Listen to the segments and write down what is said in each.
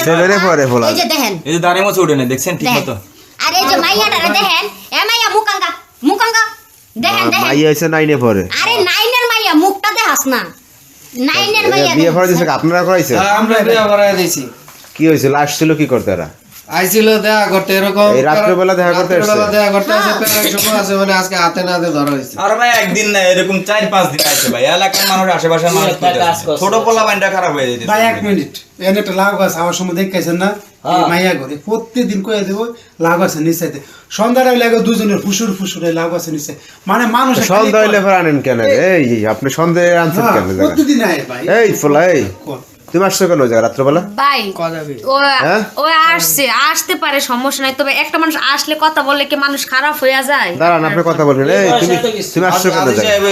এর পরে ফোলা। এই যে দেখেন। এই যে দাঁড়িয়ে মোছে উঠে না দেখছেন ঠিক মতো? আর এই যে মাইয়াটারে দেখেন। এ মাইয়া মুকাঙ্গা মুকাঙ্গা দেখেন দেখেন। মাইয়া হয়েছে নাইনে পরে। আরে নাইনের মাইয়া মুখটা দেখাস না। নাইনের মাইয়া বিয়ে পড়া দিছে দেখাস। আপনারা করাইছে হ্যাঁ, আমরা বিয়ে করাই দিছি কি হয়েছিল আসছিল কি করতে এরা? আইছিল দেখা করতে এরকম এই রাত্রেবেলা দেখা করতে আসছে? রাত্রেবেলা দেখা করতে আসে হ্যাঁ। প্যারাক সময় আছে মানে আজকে হাতে নাতে ধরা হয়েছে। আর ভাই একদিন না এরকম চার পাঁচ দিন আছে ভাই। এলাকার মানুষ আশেপাশের মানুষ। ছোট পোলা বাইনটা খারাপ হয়ে যেতে ভাই এক মিনিট। এনে একটা লাউ গাছ আমার সময় দেখেছেন না? মাইয়া ঘরে। প্রত্যেকদিন কয়ে দেবো লাউ গাছের নিচাইতে সন্ধ্যাটা লাগে দুজনের ফুসুর ফুসুরে লাউ গাছের নিচে। মানে মানুষ সন্ধ্যা হইলে আনেন কেন এই আপনি সন্ধ্যা আনছেন হ্যাঁ, কেন প্রতিদিন আয় ভাই। এই ফোলা এই। তুমি আসছো কেন ওই জায়গা রাত্রবেলা? ভাই ও হ্যাঁ? আসছে আসতে পারে সমস্যা নাই। তবে একটা মানুষ আসলে কথা বললে কি মানুষ খারাপ হয়ে যায়? দাঁড়ান আপনি কথা বলবেন। এই তুমি তুমি আসছো কেন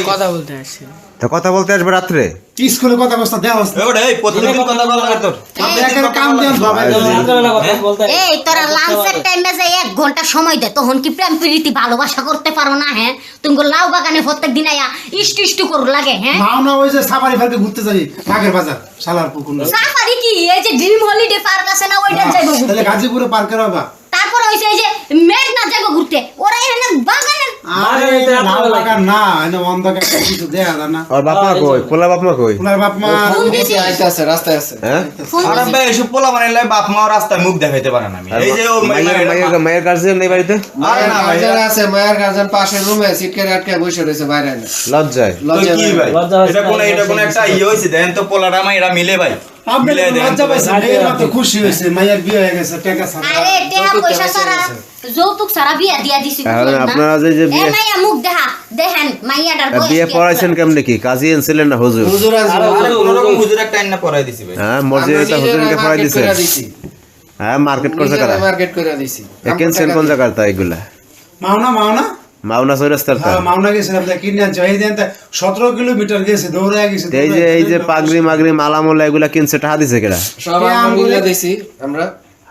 কথা বলতে আসছে। তা কথা বলতে আসবে রাত্রে। স্কুলে কথা বস্তা দেওয়া হচ্ছে এই প্রতিদিন কথা বলা লাগে তোর। একের কাম দেন বাবা রাত্রেবেলা কথা বলতে এই তোরা লাঞ্চের টাইমে যে এক ঘণ্টা সময় দে তখন কি প্রেম প্রীতি ভালোবাসা করতে পারো না হ্যাঁ? তুমি লাউ বাগানে প্রত্যেক দিন আয়া ইষ্ট ইষ্ট করু লাগে হ্যাঁ? মাওনা ওই যে সাফারি পার্কে ঘুরতে যাই বাগের বাজার সালার পুকুর সাফারি কি? এই যে ড্রিম হলিডে পার্ক আছে না ওইটা যাইবো ঘুরতে। তাহলে গাজীপুরে পার্কের বাবা তারপর হইছে এই যে মেঘনা ঘুরতে। ওরা এখানে বাগানে আরে লাউ বাগান না এনে অন্ধকার কিছু দেয়া যায় না। আর বাপ মা কই? পোলা বাপ মা কই? ওনার বাপ মা ফোন আইতে আছে রাস্তায় আছে। হ্যাঁ? আর ভাই এসব পোলা বানাইলে বাপ মা রাস্তায় মুখ দেখাইতে পারে না আমি। এই যে ও মায়ের মায়ের মায়ের গার্জিয়ান নেই বাড়িতে? আরে না ভাই। গার্জেন আছে মায়ের গার্জেন পাশের রুমে সিটকে আটকে বসে রয়েছে বাইরে। লজ্জায়। লজ্জা কি ভাই? এটা কোন এটা কোন একটা ইয়ে হইছে দেন তো পোলাটা মাইরা মিলে ভাই। বিয়ে হয়ে গেছে টাকা ছাড়া। আরে টেহা পয়সা সারা যৌতুক সারা বিয়া দিয়া দিছি তাহলে বুঝলেন না? আপনারা যে যে এ বিয়ে মাইয়া মুখ দেখা দেখেন মাইয়াটার বিয়ে পড়াইছেন কেমনে কি? কাজী এনছিলেন না হুজুর? হুজুর আছে আরে আরে কোন রকম হুজুর একটা আইনা পড়াই দিছি হ্যাঁ মসজিদে হুজুরকে পড়াই দিছে। হ্যাঁ মার্কেট করছে কারা? মার্কেট করে দিছি। কেনছেন কোন জায়গার তা এগুলা? মাওনা মাওনা? মাওনা চৌরাস্তার হ্যাঁ, মাওনা গেছিলাম তা কিনে আনছে এই দিন সতেরো কিলোমিটার গেছে দৌড়ে গেছে এই যে এই যে পাগড়ি মাগড়ি মালামুলা এগুলা কিনছে টাকা দিছে কেডা সব আমরা দিছি আমরা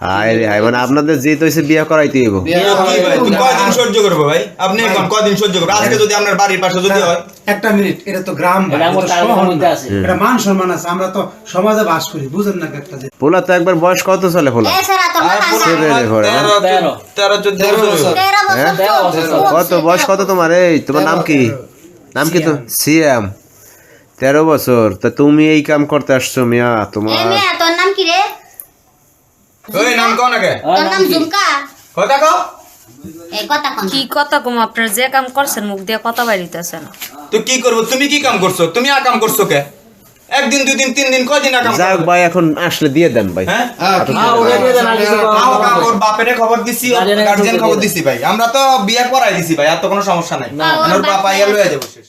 হায় রে হায় মানে আপনাদের জিত হইছে বিয়ে করাইতে হইব। কয়দিন সহ্য করবে ভাই? আপনি এখন কয়দিন সহ্য করবে আজকে যদি আপনার বাড়ির পাশে যদি হয়। একটা মিনিট এটা তো গ্রাম এটা মান সম্মান আছে আমরা তো সমাজে বাস করি বুঝেন না একটা যে। পোলা তো একবার বয়স কত চলে পোলা? কত বয়স কত তোমার? এই তোমার নাম কি? নাম কি তো? সিএম। তেরো বছর। তা তুমি এই কাম করতে আসছো মিয়া তোমার ওই নাম কও নাকি? তোর নাম ঝুমকা কথা কও? এই কথা কন কি কথা কম? আপনার যে কাম করছেন মুখ দিয়ে কথা না। তো কি করব? তুমি কি কাম করছ? তুমি আর কাম করছ কে? একদিন দুই দিন তিন দিন কয়দিন আর কাম যাক ভাই এখন আসলে দিয়ে দেন ভাই। হ্যাঁ? দিয়ে দেন, আগে ওর বাপের খবর দিছি ওর খবর দিছি ভাই। আমরা তো বিয়ে করাই দিছি ভাই আর তো কোনো সমস্যা নাই। ওর বাপ আইয়া লইয়া যাব শেষ।